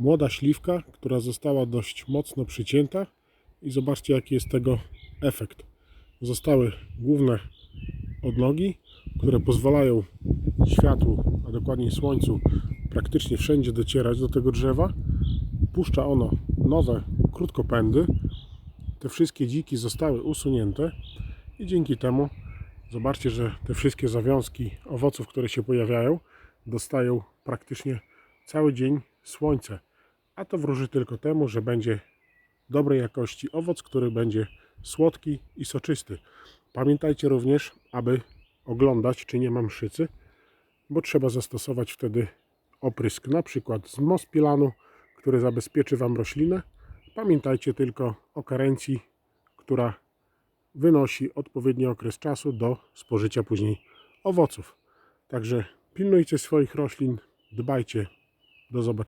młoda śliwka, która została dość mocno przycięta i zobaczcie jaki jest tego efekt. Zostały główne odnogi, które pozwalają światłu, a dokładniej słońcu praktycznie wszędzie docierać do tego drzewa. Puszcza ono nowe krótkopędy. Te wszystkie dziki zostały usunięte i dzięki temu zobaczcie, że te wszystkie zawiązki owoców, które się pojawiają, dostają praktycznie cały dzień słońce. A to wróży tylko temu, że będzie dobrej jakości owoc, który będzie słodki i soczysty. Pamiętajcie również, aby oglądać, czy nie ma mszycy, bo trzeba zastosować wtedy oprysk, na przykład z mospilanu, który zabezpieczy Wam roślinę. Pamiętajcie tylko o karencji, która wynosi odpowiedni okres czasu do spożycia później owoców. Także pilnujcie swoich roślin, dbajcie. Do zobaczenia.